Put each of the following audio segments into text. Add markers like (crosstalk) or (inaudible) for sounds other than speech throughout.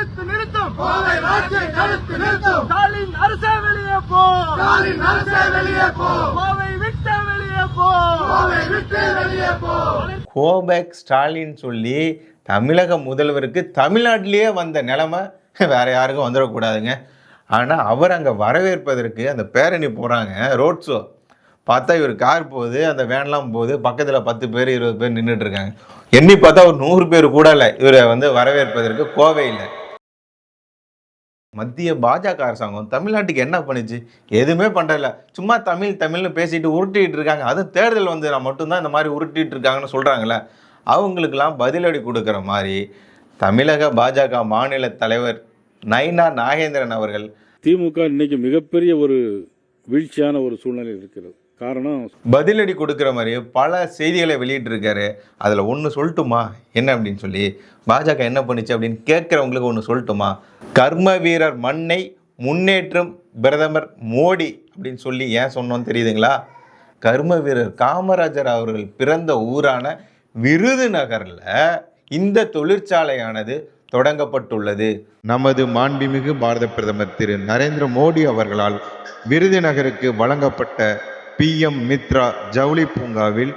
தடுத்து நிறுத்தும். கோவை ஆட்சியை தடுத்து நிறுத்தும். ஸ்டாலின் அரசே வெளியே போ. ஸ்டாலின் அரசே வெளியே போ. கோவை விட்டு வெளியே போ. கோவை விட்டு வெளியே போ. கோபேக் ஸ்டாலின் சொல்லி தமிழக முதல்வருக்கு தமிழ்நாட்டிலேயே வந்த நிலைமை வேற யாருக்கும் வந்துடக்கூடாதுங்க. ஆனால் அவர் அங்கே வரவேற்பதற்கு அந்த பேரணி போகிறாங்க ரோட் ஷோ பார்த்தா இவர் கார் போகுது அந்த வேன்லாம் போகுது பக்கத்தில் பத்து பேர் இருபது பேர் நின்றுட்டு இருக்காங்க. எண்ணி பார்த்தா ஒரு நூறு பேர் கூட இல்லை இவரை வந்து வரவேற்பதற்கு கோவையில். மத்திய பாஜக அரசாங்கம் தமிழ்நாட்டுக்கு என்ன பண்ணுச்சு? எதுவுமே பண்ணுறதில்ல சும்மா தமிழ் தமிழ்னு பேசிட்டு உருட்டிட்டு இருக்காங்க. அதுவும் தேர்தல் வந்து நான் மட்டும்தான் இந்த மாதிரி உருட்டிட்டு இருக்காங்கன்னு சொல்கிறாங்களே அவங்களுக்கெல்லாம் பதிலடி கொடுக்குற மாதிரி தமிழக பாஜக மாநில தலைவர் நயனா நாகேந்திரன் அவர்கள் திமுக இன்னைக்கு மிகப்பெரிய ஒரு வீழ்ச்சியான ஒரு சூழ்நிலை இருக்கிறது. காரணம் பதிலடி கொடுக்குற மாதிரி பல செய்திகளை வெளியிட்டு இருக்காரு அதில் ஒன்று சொல்லட்டுமா? என்ன அப்படின்னு சொல்லி பாஜக என்ன பண்ணுச்சு அப்படின்னு கேட்குறவங்களுக்கு ஒன்று சொல்லட்டுமா? கர்ம வீரர் மண்ணை முன்னேற்றும் பிரதமர் மோடி அப்படின்னு சொல்லி ஏன் சொன்னோன்னு தெரியுதுங்களா? கர்ம வீரர் காமராஜர் அவர்கள் பிறந்த ஊரான விருதுநகரில் இந்த தொழிற்சாலையானது தொடங்கப்பட்டுள்ளது. நமது மாண்புமிகு பாரத பிரதமர் திரு நரேந்திர மோடி அவர்களால் விருதுநகருக்கு வழங்கப்பட்ட பிஎம் மித்ரா ஜவுளி பூங்காவில்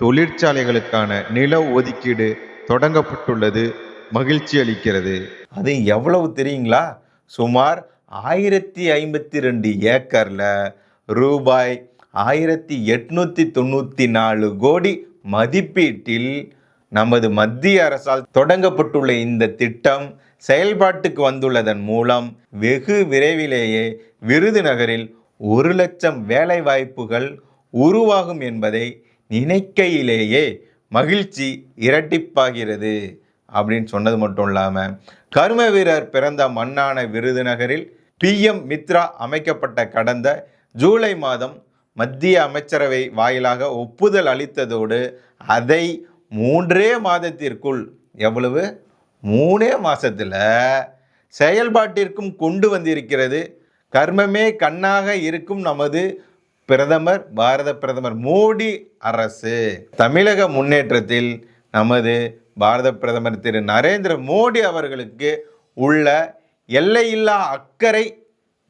தொழிற்சாலைகளுக்கான நில ஒதுக்கீடு தொடங்கப்பட்டுள்ளது. மகிழ்ச்சி அளிக்கிறது. அது எவ்வளவு தெரியுங்களா? சுமார் ஆயிரத்தி ஐம்பத்தி ரெண்டு ஏக்கரில் ரூபாய் ஆயிரத்தி எட்நூற்றி தொண்ணூற்றி நாலு கோடி மதிப்பீட்டில் நமது மத்திய அரசால் தொடங்கப்பட்டுள்ள இந்த திட்டம் செயல்பாட்டுக்கு வந்துள்ளதன் மூலம் வெகு விரைவிலேயே விருதுநகரில் ஒரு லட்சம் வேலை வாய்ப்புகள் உருவாகும் என்பதை நினைக்கையிலேயே மகிழ்ச்சி இரட்டிப்பாகிறது அப்படின்னு சொன்னது மட்டும் இல்லாமல் கர்ம வீரர் பிறந்த மண்ணான விருதுநகரில் பிஎம் மித்ரா அமைக்கப்பட்ட கடந்த ஜூலை மாதம் மத்திய அமைச்சரவை வாயிலாக ஒப்புதல் அளித்ததோடு அதை மூன்றே மாதத்திற்குள் எவ்வளவு? மூணே மாதத்தில் செயல்பாட்டிற்கும் கொண்டு வந்திருக்கிறது கர்மமே கண்ணாக இருக்கும் நமது பிரதமர் பாரத பிரதமர் மோடி அரசு. தமிழக முன்னேற்றத்தில் நமது பாரத பிரதமர் திரு நரேந்திர மோடி அவர்களுக்கு உள்ள எல்லையில்லா அக்கறை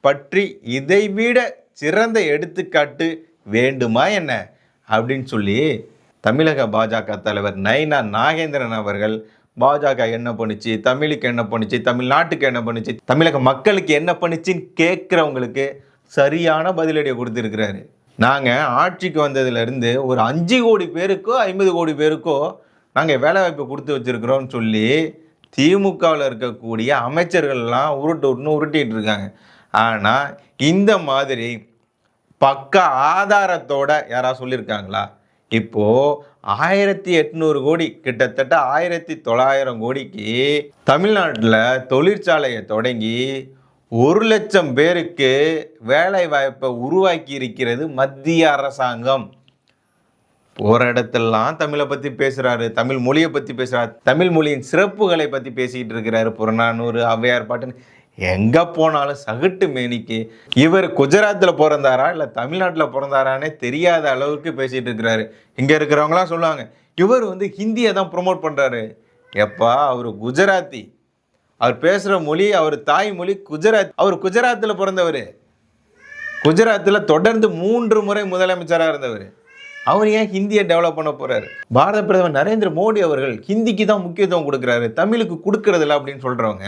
பற்றி இதைவிட சிறந்த எடுத்துக்காட்டு வேண்டுமா என்ன? அப்படின்னு சொல்லி தமிழக பாஜக தலைவர் நைனா நாகேந்திரன் அவர்கள் பாஜக என்ன பண்ணுச்சு? தமிழுக்கு என்ன பண்ணுச்சு? தமிழ்நாட்டுக்கு என்ன பண்ணுச்சு? தமிழக மக்களுக்கு என்ன பண்ணுச்சுன்னு கேட்குறவங்களுக்கு சரியான பதிலடியை கொடுத்துருக்கிறாரு. நாங்கள் ஆட்சிக்கு வந்ததுலேருந்து ஒரு அஞ்சு கோடி பேருக்கோ ஐம்பது கோடி பேருக்கோ நாங்கள் வேலைவாய்ப்பு கொடுத்து வச்சுருக்குறோம்னு சொல்லி திமுகவில் இருக்கக்கூடிய அமைச்சர்கள்லாம் உருட்டு உருட்டுன்னு உருட்டிகிட்டு இருக்காங்க. ஆனால் இந்த மாதிரி பக்க ஆதாரத்தோட யாராவது சொல்லியிருக்காங்களா இப்போது ஆயிரத்தி எட்நூறு கோடி கிட்டத்தட்ட ஆயிரத்தி தொள்ளாயிரம் கோடிக்கு தமிழ்நாட்டில் தொழிற்சாலையை தொடங்கி ஒரு லட்சம் பேருக்கு வேலை வாய்ப்பை உருவாக்கி இருக்கிறது மத்திய அரசாங்கம். போகிற இடத்தெல்லாம் தமிழை பற்றி பேசுகிறாரு தமிழ் மொழியை பற்றி பேசுகிறார் தமிழ் மொழியின் சிறப்புகளை பற்றி பேசிக்கிட்டு இருக்கிறாரு புறநானூறு ஔவையார் பாட்டுன்னு எங்கே போனாலும் சகட்டு மேனிக்கு. இவர் குஜராத்தில் பிறந்தாரா இல்லை தமிழ்நாட்டில் பிறந்தாரானே தெரியாத அளவுக்கு பேசிகிட்டு இருக்கிறாரு. இங்கே இருக்கிறவங்களாம் சொல்லுவாங்க இவர் வந்து ஹிந்தியை தான் ப்ரொமோட் பண்ணுறாரு எப்பா அவர் குஜராத்தி. அவர் பேசுகிற மொழி அவர் தாய்மொழி குஜராத் அவர் குஜராத்தில் பிறந்தவர். குஜராத்தில் தொடர்ந்து மூன்று முறை முதலமைச்சராக இருந்தவர். அவர் ஏன் ஹிந்தியை டெவலப் பண்ண போறாரு? பாரத பிரதமர் நரேந்திர மோடி அவர்கள் ஹிந்திக்கு தான் முக்கியத்துவம் கொடுக்குறாரு. தமிழுக்கு கொடுக்கறதில்ல அப்படின்னு சொல்றவங்க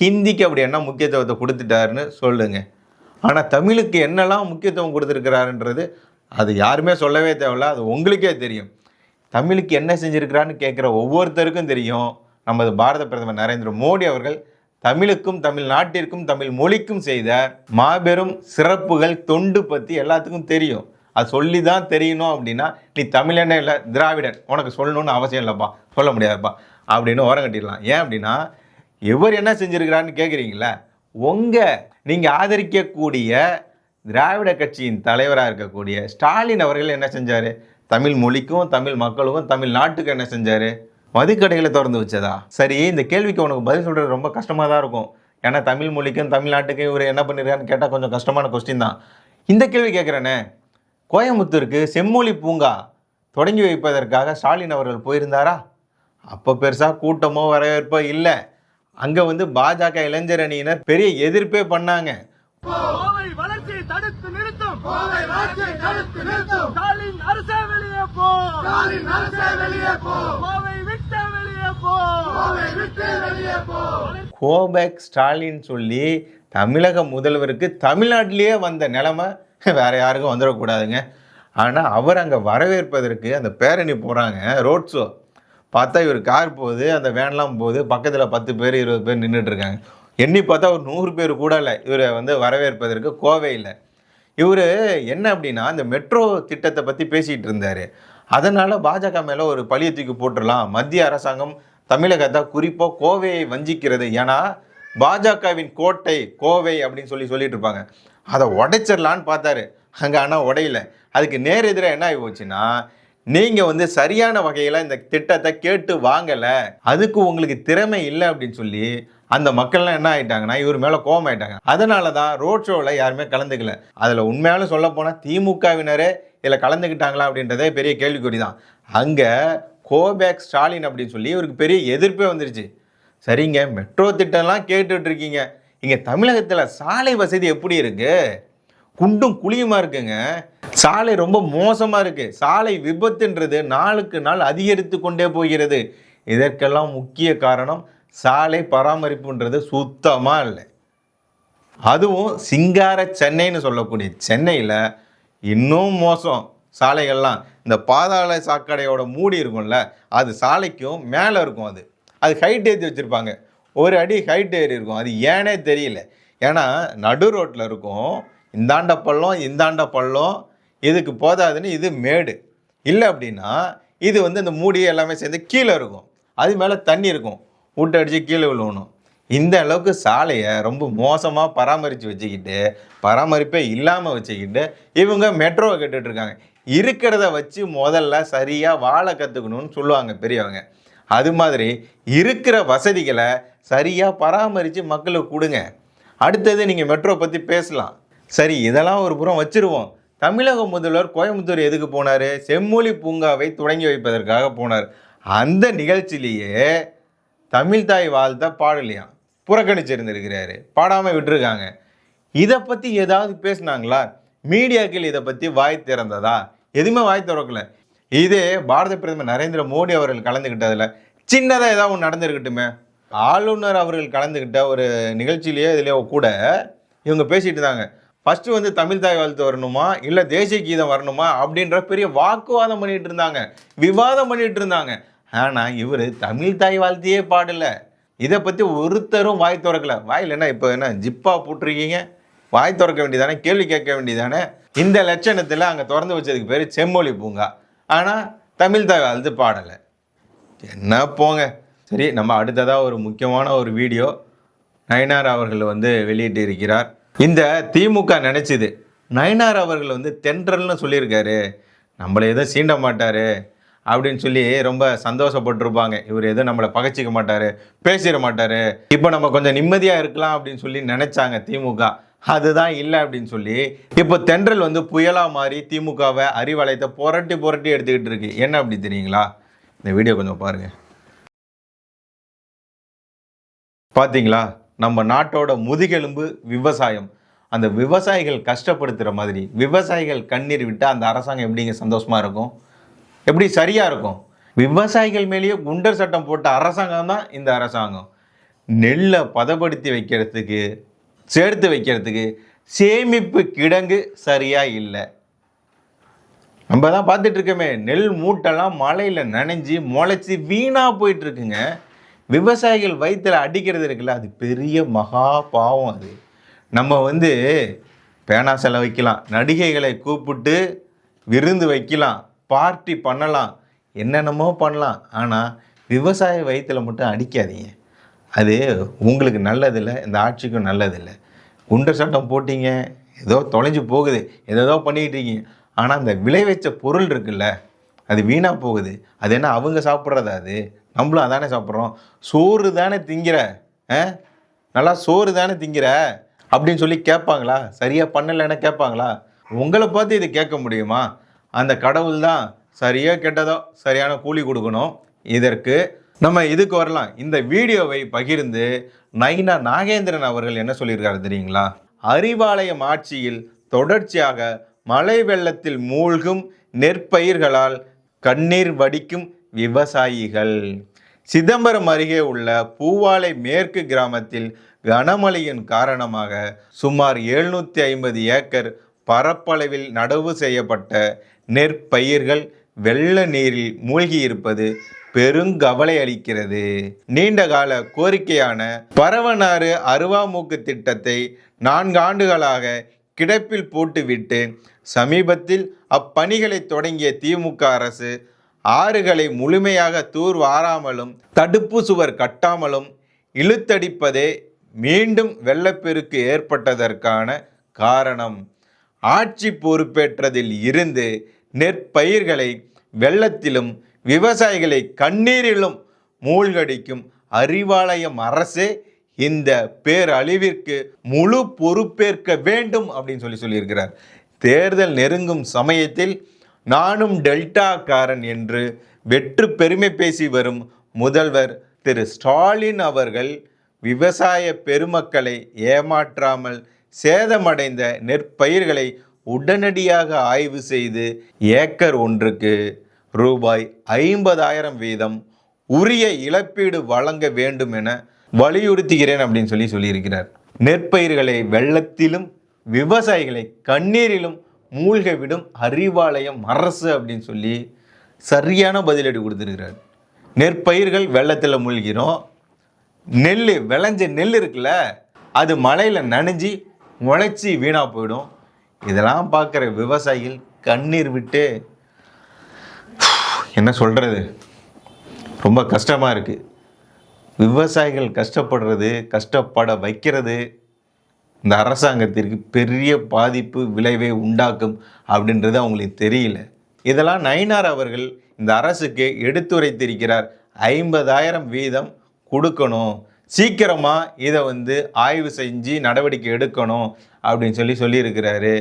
ஹிந்திக்கு அப்படி என்ன முக்கியத்துவத்தை கொடுத்துட்டாருன்னு சொல்லுங்க. ஆனால் தமிழுக்கு என்னெல்லாம் முக்கியத்துவம் கொடுத்துருக்கிறாருன்றது அது யாருமே சொல்லவே தேவையில்ல. அது உங்களுக்கே தெரியும். தமிழுக்கு என்ன செஞ்சுருக்கிறான்னு கேட்குற ஒவ்வொருத்தருக்கும் தெரியும். நமது பாரத பிரதமர் நரேந்திர மோடி அவர்கள் தமிழுக்கும் தமிழ்நாட்டிற்கும் தமிழ் மொழிக்கும் செய்த மாபெரும் சிறப்புகள் தொண்டு பற்றி எல்லாத்துக்கும் தெரியும். அது சொல்லி தான் தெரியணும் அப்படின்னா நீ தமிழனே இல்லை திராவிடன் உனக்கு சொல்லணும்னு அவசியம் இல்லைப்பா சொல்ல முடியாதுப்பா அப்படின்னு ஓரம் கட்டிடலாம். ஏன் அப்படின்னா இவர் என்ன செஞ்சுருக்கிறான்னு கேட்குறீங்களே உங்கள் நீங்கள் ஆதரிக்கக்கூடிய திராவிட கட்சியின் தலைவராக இருக்கக்கூடிய ஸ்டாலின் அவர்கள் என்ன செஞ்சார்? தமிழ் மொழிக்கும் தமிழ் மக்களுக்கும் தமிழ் நாட்டுக்கும் என்ன செஞ்சார்? மதுக்கடைகளை திறந்து வச்சதா? சரி இந்த கேள்விக்கு உனக்கு பதில் சொல்கிறது ரொம்ப கஷ்டமாக தான் இருக்கும். ஏன்னா தமிழ் மொழிக்கும் தமிழ்நாட்டுக்கும் இவர் என்ன பண்ணிருக்கான்னு கேட்டால் கொஞ்சம் கஷ்டமான கொஸ்டின் தான். இந்த கேள்வி கேட்குறேனே கோயம்புத்தூருக்கு செம்மொழி பூங்கா தொடங்கி வைப்பதற்காக ஸ்டாலின் அவர்கள் போயிருந்தாரா? அப்போ பெருசாக கூட்டமோ வரவேற்போ இல்லை. அங்கே வந்து பாஜக இளைஞர் அணியினர் பெரிய எதிர்ப்பே பண்ணாங்க. கோவை வளர்ச்சியை தடுத்து நிறுத்தும். கோவை வளர்ச்சியை தடுத்து நிறுத்தும். ஸ்டாலின் அரசே வெளியே போ. ஸ்டாலின் அரசே வெளியே போ. கோவை விட்டு வெளியே போ. கோவை விட்டு வெளியே போ. கோபேக் ஸ்டாலின் சொல்லி தமிழக முதல்வருக்கு தமிழ்நாட்டிலேயே வந்த நிலைமை (laughs) வேறு யாருக்கும் வந்துடக்கூடாதுங்க. ஆனால் அவர் அங்கே வரவேற்பதற்கு அந்த பேரணி போகிறாங்க ரோட் ஷோ பார்த்தா இவர் கார் போகுது அந்த வேன்லாம் போகுது பக்கத்தில் பத்து பேர் இருபது பேர் நின்றுட்டுருக்காங்க எண்ணி பார்த்தா ஒரு நூறு பேர் கூட இல்லை இவரை வந்து வரவேற்பதற்கு கோவையில் இவர் என்ன அப்படின்னா இந்த மெட்ரோ திட்டத்தை பற்றி பேசிகிட்டு இருந்தார். அதனால் பாஜக மேலே ஒரு பழிய தூக்கி போட்டுடலாம். மத்திய அரசாங்கம் தமிழகத்தை குறிப்பாக கோவையை வஞ்சிக்கிறது. ஏன்னா பாஜகவின் கோட்டை கோவை அப்படின்னு சொல்லி சொல்லிட்டு இருப்பாங்க. அதை உடைச்சிடலான்னு பார்த்தாரு. அங்கே ஆனால் உடையில. அதுக்கு நேர் எதிராக என்ன ஆகி போச்சுன்னா நீங்கள் வந்து சரியான வகையில் இந்த திட்டத்தை கேட்டு வாங்கலை. அதுக்கு உங்களுக்கு திறமை இல்லை அப்படின்னு சொல்லி அந்த மக்கள்லாம் என்ன ஆகிட்டாங்கன்னா இவர் மேலே கோபம் ஆயிட்டாங்க. அதனால தான் ரோட் ஷோவில் யாருமே கலந்துக்கல. அதில் உண்மையாலும் சொல்ல போனால் திமுகவினரே இதில் கலந்துக்கிட்டாங்களா அப்படின்றதே பெரிய கேள்விக்குறி தான் அங்கே கோபேக் ஸ்டாலின் அப்படின்னு சொல்லி இவருக்கு பெரிய எதிர்ப்பே வந்துருச்சு. சரிங்க மெட்ரோ திட்டம்லாம் கேட்டுட்ருக்கீங்க இங்கே தமிழகத்தில் சாலை வசதி எப்படி இருக்குது குண்டும் குழியுமாக இருக்குங்க? சாலை ரொம்ப மோசமாக இருக்குது சாலை விபத்துன்றது நாளுக்கு நாள் அதிகரித்து கொண்டே போகிறது. இதற்கெல்லாம் முக்கிய காரணம் சாலை பராமரிப்புன்றது சுத்தமாக இல்லை. அதுவும் சிங்கார சென்னைன்னு சொல்லக்கூடிய சென்னையில் இன்னும் மோசம் சாலைகள்லாம். இந்த பாதாள சாக்கடையோட மூடி இருக்கும்ல அது சாலைக்கும் மேலே இருக்கும் அது. அது ஹைட் ஏற்றி வச்சுருப்பாங்க. ஒரு அடி ஹைட் ஏறி இருக்கும். அது ஏனே தெரியல. ஏன்னா நடு ரோட்டில் இருக்கும். இந்தாண்ட பள்ளம் இந்தாண்ட பள்ளம். இதுக்கு போதாதுன்னு இது மேடு. இல்லை அப்படின்னா இது வந்து இந்த மூடி எல்லாமே சேர்ந்து கீழே இருக்கும். அது மேலே தண்ணி இருக்கும். விட்டு அடித்து கீழே விழுவணும். இந்த அளவுக்கு சாலையை ரொம்ப மோசமாக பராமரித்து வச்சுக்கிட்டு பராமரிப்பே இல்லாமல் வச்சுக்கிட்டு இவங்க மெட்ரோவை கேட்டுட்டு இருக்காங்க. இருக்கிறத வச்சு முதல்ல சரியாக வாழை கற்றுக்கணும்னு சொல்லுவாங்க பெரியவங்க. அது மாதிரி இருக்கிற வசதிகளை சரியாக பராமரித்து மக்களுக்கு கொடுங்க. அடுத்தது நீங்கள் மெட்ரோ பற்றி பேசலாம். சரி இதெல்லாம் ஒரு புறம் வச்சிருவோம். தமிழக முதல்வர் கோயம்புத்தூர் எதுக்கு போனார்? செம்மொழி பூங்காவை தொடங்கி வைப்பதற்காக போனார். அந்த நிகழ்ச்சியிலேயே தமிழ்தாய் வாழ்த்த பாடலையாம் புறக்கணிச்சிருந்திருக்கிறாரு. பாடாமல் விட்டுருக்காங்க. இதை பற்றி ஏதாவது பேசுனாங்களா? மீடியாக்கள் இதை பற்றி வாய் திறந்ததா? எதுவுமே வாய் திறக்கல. இதே பாரத பிரதமர் நரேந்திர மோடி அவர்கள் கலந்துக்கிட்டதில் சின்னதாக ஏதாவது ஒன்று நடந்திருக்கட்டுமே. ஆளுநர் அவர்கள் கலந்துக்கிட்ட ஒரு நிகழ்ச்சியிலேயே இதுலேயோ கூட இவங்க பேசிகிட்டு இருந்தாங்க. ஃபஸ்ட்டு வந்து தமிழ் தாய் வாழ்த்து வரணுமா? இல்லை தேசிய கீதம் வரணுமா? அப்படின்ற பெரிய வாக்குவாதம் பண்ணிகிட்டு இருந்தாங்க. விவாதம் பண்ணிகிட்டு இருந்தாங்க. ஆனால் இவர் தமிழ் தாய் வாழ்த்தையே பாடல. இதை பற்றி ஒருத்தரும் வாய் திறக்கல. வாயில் என்ன இப்போ என்ன ஜிப்பா போட்டிருக்கீங்க? வாய் திறக்க வேண்டியதானே? கேள்வி கேட்க வேண்டியதானே? இந்த லட்சணத்தில் அங்கே திறந்து வச்சதுக்கு பேர் செம்மொழி பூங்கா. ஆனால் தமிழ் தாய் பாடலை. என்ன போங்க. சரி நம்ம அடுத்ததாக ஒரு முக்கியமான ஒரு வீடியோ. நயனார் அவர்கள் வந்து வெளியிட்டு இருக்கிறார் இந்த திமுக நினச்சிது நயனார் அவர்கள் வந்து தென்றல்னு சொல்லியிருக்காரு. நம்மளை எதுவும் சீண்ட மாட்டார் அப்படின்னு சொல்லி ரொம்ப சந்தோஷப்பட்டிருப்பாங்க. இவர் எதுவும் நம்மளை பகைச்சிக்க மாட்டார் பேசிட மாட்டார். இப்போ நம்ம கொஞ்சம் நிம்மதியாக இருக்கலாம் அப்படின்னு சொல்லி நினச்சாங்க திமுக. அதுதான் இல்லை அப்படின்னு சொல்லி இப்போ தென்றல் வந்து புயலாக மாறி திமுகவை அறிவலைத்தை புரட்டி புரட்டி எடுத்துக்கிட்டு இருக்கு. என்ன அப்படி தெரியுங்களா? இந்த வீடியோ கொஞ்சம் பாருங்க. பார்த்தீங்களா நம்ம நாட்டோட முதுகெலும்பு விவசாயம். அந்த விவசாயிகள் கஷ்டப்படுத்துகிற மாதிரி விவசாயிகள் கண்ணீர் விட்டால் அந்த அரசாங்கம் எப்படிங்க சந்தோஷமாக இருக்கும்? எப்படி சரியாக இருக்கும்? விவசாயிகள் மேலேயே குண்டர் சட்டம் போட்ட அரசாங்கம் தான் இந்த அரசாங்கம். நெல்லை பதப்படுத்தி வைக்கிறதுக்கு சேர்த்து வைக்கிறதுக்கு சேமிப்பு கிடங்கு சரியாக இல்லை. நம்ம தான் பார்த்துட்ருக்கோமே நெல் மூட்டெல்லாம் மழையில் நனைஞ்சு முளைச்சி வீணாக போயிட்டுருக்குங்க விவசாயிகள் வயிற்றில் அடிக்கிறது இருக்குல்ல அது பெரிய மகா பாவம் அது. நம்ம வந்து பேனா செலவு வைக்கலாம் நடிகைகளை கூப்பிட்டு விருந்து வைக்கலாம் பார்ட்டி பண்ணலாம் என்னென்னமோ பண்ணலாம். ஆனால் விவசாய வயிற்றுல மட்டும் அடிக்காதீங்க. அது உங்களுக்கு நல்லதில்லை இந்த ஆட்சிக்கும் நல்லதில்லை. குண்டர் சட்டம் போட்டீங்க. ஏதோ தொலைஞ்சு போகுது. ஏதோ பண்ணிக்கிட்டு இருக்கீங்க. ஆனால் அந்த விளைவிச்ச பொருள் இருக்குல்ல அது வீணாக போகுது. அது என்ன அவங்க சாப்பிட்றதா அது? நம்மளும் அதானே சாப்பிட்றோம். சோறு தானே திங்கிற ஆ? நல்லா சோறு தானே திங்கிற? அப்படின்னு சொல்லி கேட்பாங்களா? சரியாக பண்ணலைன்னா கேட்பாங்களா? உங்களை பார்த்து இது கேட்க முடியுமா? அந்த கடவுள் தான் சரியாக கெட்டதோ சரியான கூலி கொடுக்கணும். இதற்கு நம்ம இதுக்கு வரலாம். இந்த வீடியோவை பகிர்ந்து நைனா நாகேந்திரன் அவர்கள் என்ன சொல்லியிருக்காரு தெரியுங்களா? அறிவாலயம் ஆட்சியில் தொடர்ச்சியாக மழை வெள்ளத்தில் மூழ்கும் நெற்பயிர்களால் கண்ணீர் வடிக்கும் விவசாயிகள். சிதம்பரம் அருகே உள்ள பூவாலை மேற்கு கிராமத்தில் கனமழையின் காரணமாக சுமார் எழுநூற்றி ஐம்பது ஏக்கர் பரப்பளவில் நடவு செய்யப்பட்ட நெற்பயிர்கள் வெள்ள நீரில் மூழ்கியிருப்பது பெருங்கவலை அளிக்கிறது நீண்டகால கோரிக்கையான பரவனாறு அருவாமூக்கு திட்டத்தை நான்கு ஆண்டுகளாக கிடப்பில் போட்டுவிட்டு சமீபத்தில் அப்பணிகளை தொடங்கிய திமுக அரசு ஆறுகளை முழுமையாக தூர் வாராமலும் தடுப்பு சுவர் கட்டாமலும் இழுத்தடிப்பதே மீண்டும் வெள்ளப்பெருக்கு ஏற்பட்டதற்கான காரணம். ஆட்சி பொறுப்பேற்றதில் இருந்து நெற்பயிர்களை வெள்ளத்திலும் விவசாயிகளை கண்ணீரிலும் மூழ்கடிக்கும் அறிவாலயம் அரசே இந்த பேரழிவிற்கு முழு பொறுப்பேற்க வேண்டும் அப்படின்னு சொல்லி சொல்லியிருக்கிறார். தேர்தல் நெருங்கும் சமயத்தில் நானும் டெல்டாக்காரன் என்று வெற்று பெருமை பேசி வரும் முதல்வர் திரு ஸ்டாலின் அவர்கள் விவசாய பெருமக்களை ஏமாற்றாமல் சேதமடைந்த நெற்பயிர்களை உடனடியாக ஆய்வு செய்து ஏக்கர் ஒன்றுக்கு ரூபாய் ஐம்பதாயிரம் வீதம் உரிய இழப்பீடு வழங்க வேண்டும் என வலியுறுத்துகிறேன் அப்படின்னு சொல்லி சொல்லியிருக்கிறார். நெற்பயிர்களை வெள்ளத்திலும் விவசாயிகளை கண்ணீரிலும் மூழ்க விடும் அறிவாலயம் அரசு அப்படின்னு சொல்லி சரியான பதிலடி கொடுத்துருக்கிறார். நெற்பயிர்கள் வெள்ளத்தில் மூழ்கிறோம். நெல் விளைஞ்ச நெல் இருக்குல்ல அது மழையில் நனைஞ்சி முளைச்சி வீணாக போயிடும். இதெல்லாம் பார்க்குற விவசாயிகள் கண்ணீர் விட்டு என்ன சொல்கிறது ரொம்ப கஷ்டமாக இருக்குது விவசாயிகள் கஷ்டப்படுறது கஷ்டப்பட வைக்கிறது இந்த அரசாங்கத்திற்கு பெரிய பாதிப்பு விளைவை உண்டாக்கும் அப்படின்றது அவங்களுக்கு தெரியல. இதெல்லாம் நயினார் அவர்கள் இந்த அரசுக்கு எடுத்துரைத்திருக்கிறார். ஐம்பதாயிரம் வீதம் கொடுக்கணும். சீக்கிரமாக இதை வந்து ஆய்வு செஞ்சு நடவடிக்கை எடுக்கணும் அப்படின்னு சொல்லி சொல்லியிருக்கிறாரு.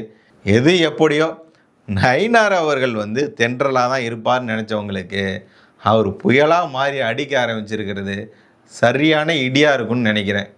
எது எப்படியோ நயினார் அவர்கள் வந்து தென்றலாக தான் இருப்பார்னு நினச்சவங்களுக்கு அவர் புயலாக மாறி அடிக்க ஆரம்பிச்சிருக்கிறது. சரியான இடியாக இருக்கும்னு நினைக்கிறேன்.